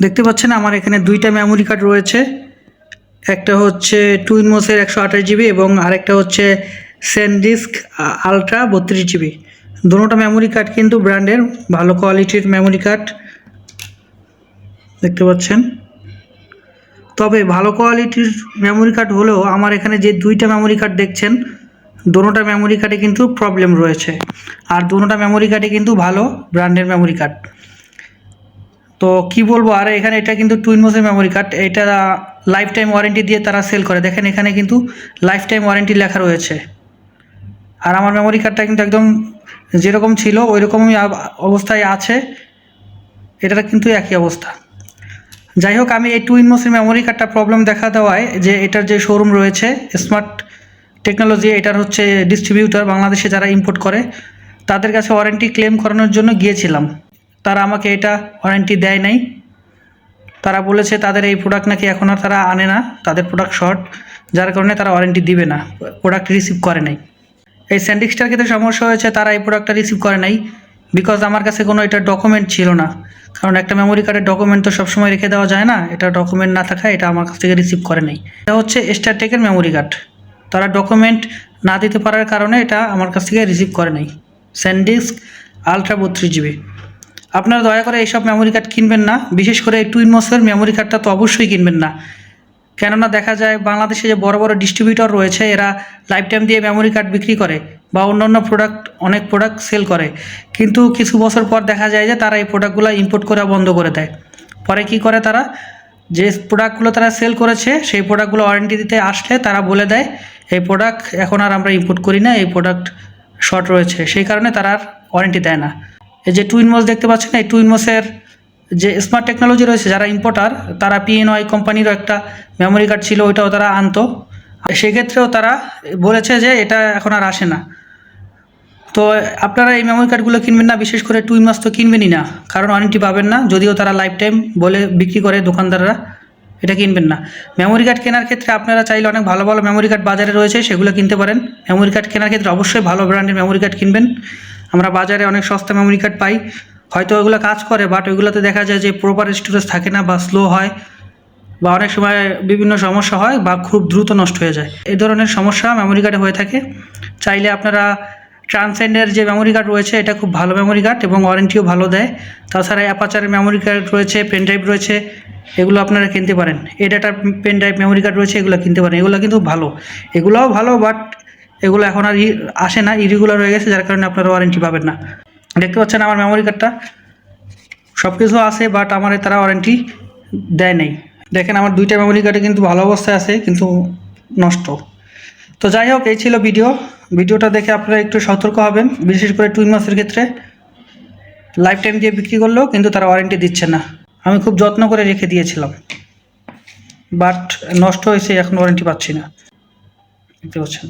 দেখতে পাচ্ছেন আমার এখানে দুইটা মেমোরি কার্ড রয়েছে। একটা হচ্ছে টুইন মোসের একশো আঠাশ জিবি এবং আরেকটা হচ্ছে স্যানডিস্ক আলট্রা বত্রিশ জিবি দুটোটা মেমোরি কার্ড কিন্তু ব্র্যান্ডের ভালো কোয়ালিটির মেমোরি কার্ড দেখতে পাচ্ছেন? তবে ভালো কোয়ালিটির মেমোরি কার্ড হলেও আমার এখানে যে দুইটা মেমোরি কার্ড দেখছেন, দুটোটা মেমোরি কার্ডে কিন্তু প্রবলেম রয়েছে। আর দুটোটা মেমোরি কার্ডে কিন্তু ভালো ব্র্যান্ডের মেমোরি কার্ড তো কি বলব, আর এখানে এটা কিন্তু টুইন মোসের মেমোরি কার্ড এটা লাইফ টাইম ওয়ারেন্টি দিয়ে তারা সেল করে। দেখেন এখানে কিন্তু লাইফ টাইম ওয়ারেন্টি লেখা রয়েছে। আর আমার মেমোরি কার্ডটা কিন্তু একদম যেরকম ছিল ওই রকমই অবস্থায় আছে। এটার কিন্তু একই অবস্থা। যাই হোক, আমি এই টুইন মোসের মেমোরি কার্ডটা প্রবলেম দেখা দেওয়ায় যে এটার যে শোরুম রয়েছে স্মার্ট টেকনোলজি এটার হচ্ছে ডিস্ট্রিবিউটর বাংলাদেশে যারা ইম্পোর্ট করে, তাদের কাছে ওয়ারেন্টি ক্লেম করানোর জন্য গিয়েছিলাম। তারা আমাকে এটা ওয়ারেন্টি দেয় নাই। তারা বলেছে তাদের এই প্রোডাক্ট নাকি এখন আর তারা আনে না, তাদের প্রোডাক্ট শর্ট যার কারণে তারা ওয়ারেন্টি দিবে না প্রোডাক্ট রিসিভ করে নাই। এই স্যান্ডিক্সটার ক্ষেত্রে সমস্যা হয়েছে, তারা এই প্রোডাক্টটা রিসিভ করে নাই বিকজ আমার কাছে কোনো এটা ডকুমেন্ট ছিল না। কারণ একটা মেমোরি কার্ডের ডকুমেন্ট তো সবসময় রেখে দেওয়া যায় না, এটা ডকুমেন্ট না থাকায় এটা আমার কাছ থেকে রিসিভ করে নাই। এটা হচ্ছে স্টারটেকের মেমোরি কার্ড তারা ডকুমেন্ট না দিতে পারার কারণে এটা আমার কাছ থেকে রিসিভ করে নাই। স্যান্ডিস্ক আলট্রা বত্রিশ জিবি আপনারা দয়া করে এইসব মেমোরি কার্ড কিনবেন না, বিশেষ করে টুইন মসের মেমোরি কার্ডটা তো অবশ্যই কিনবেন না। কেননা দেখা যায় বাংলাদেশে যে বড় বড় ডিস্ট্রিবিউটর রয়েছে, এরা লাইফ টাইম দিয়ে মেমোরি কার্ড বিক্রি করে বা অন্যান্য প্রোডাক্ট অনেক প্রোডাক্ট সেল করে। কিন্তু কিছু বছর পর দেখা যায় যে তারা এই প্রোডাক্টগুলো ইম্পোর্ট করা বন্ধ করে দেয়। পরে কি করে তারা? যে প্রোডাক্টগুলো তারা সেল করেছে, সেই প্রোডাক্টগুলো ওয়ারেন্টি দিতে আসলে তারা বলে দেয়, এই প্রোডাক্ট এখন আর আমরা ইম্পোর্ট করি না, এই প্রোডাক্ট শর্ট রয়েছে। সেই কারণে তারা আর ওয়ারেন্টি দেয় না। যে টুইন মোস দেখতে পাচ্ছেন, এই টুইন মোসের যে স্মার্ট টেকনোলজি রয়েছে, যারা ইম্পোর্টার তারা পিএনওয়াই কোম্পানিরও একটা মেমোরি কার্ড ছিল, ওইটাও তারা আনতো। সেক্ষেত্রেও তারা বলেছে যে এটা এখন আর আসে না। তো আপনারা এই মেমোরি কার্ডগুলো কিনবেন না, বিশেষ করে টুই মাস তো কিনবেনই না, কারণ ওয়ারেন্টি পাবেন না, যদিও তারা লাইফ টাইম বলে বিক্রি করে দোকানদাররা, এটা কিনবেন না। মেমোরি কার্ড কেনার ক্ষেত্রে আপনারা চাইলে অনেক ভালো ভালো মেমোরি কার্ড বাজারে রয়েছে, সেগুলো কিনতে পারেন। মেমোরি কার্ড কেনার ক্ষেত্রে অবশ্যই ভালো ব্র্যান্ডের মেমোরি কার্ড কিনবেন। আমরা বাজারে অনেক সস্তা মেমোরি কার্ড পাই। হয়তো ওইগুলো কাজ করে বাট ওইগুলোতে দেখা যায় যে প্রপার স্টোরেজ থাকে না বা স্লো হয় বা অনেক সময় বিভিন্ন সমস্যা হয় বা খুব দ্রুত নষ্ট হয়ে যায়। এই ধরনের সমস্যা মেমোরি কার্ডে হয়ে থাকে। চাইলে আপনারা ট্রান্সেন্ডের যে মেমোরি কার্ড রয়েছে, এটা খুব ভালো মেমোরি কার্ড এবং ওয়ারেন্টিও ভালো দেয়। তাছাড়া অ্যাপাচারের মেমোরি কার্ড রয়েছে পেন ড্রাইভ রয়েছে, এগুলো আপনারা কিনতে পারেন। এ ডাটার পেন ড্রাইভ মেমোরি কার্ড রয়েছে, এগুলো কিনতে পারেন। এগুলো কিন্তু ভালো। এগুলোও ভালো বাট এগুলো এখন আর আসে না ইরেগুলার হয়ে গেছে, যার কারণে আপনারা ওয়ারেন্টি পাবেন না। দেখতে পাচ্ছেন আমার মেমোরি কার্ডটা সব কিছু আছে বাট আমার তারা ওয়ারেন্টি দেয় নাই। দেখেন আমার দুইটা মেমোরি কার্ডে কিন্তু ভালো অবস্থায় আছে, কিন্তু নষ্ট। তো যাই হোক, এই ছিল ভিডিও ভিডিওটা দেখে আপনারা একটু সতর্ক হবেন, বিশেষ করে টুইন মাসের ক্ষেত্রে। লাইফ টাইম দিয়ে বিক্রি করলেও কিন্তু তারা ওয়ারেন্টি দিচ্ছে না। আমি খুব যত্ন করে রেখে দিয়েছিলাম। বাট নষ্ট হয়েছে, এখন ওয়ারেন্টি পাচ্ছি না। দেখতে পাচ্ছেন।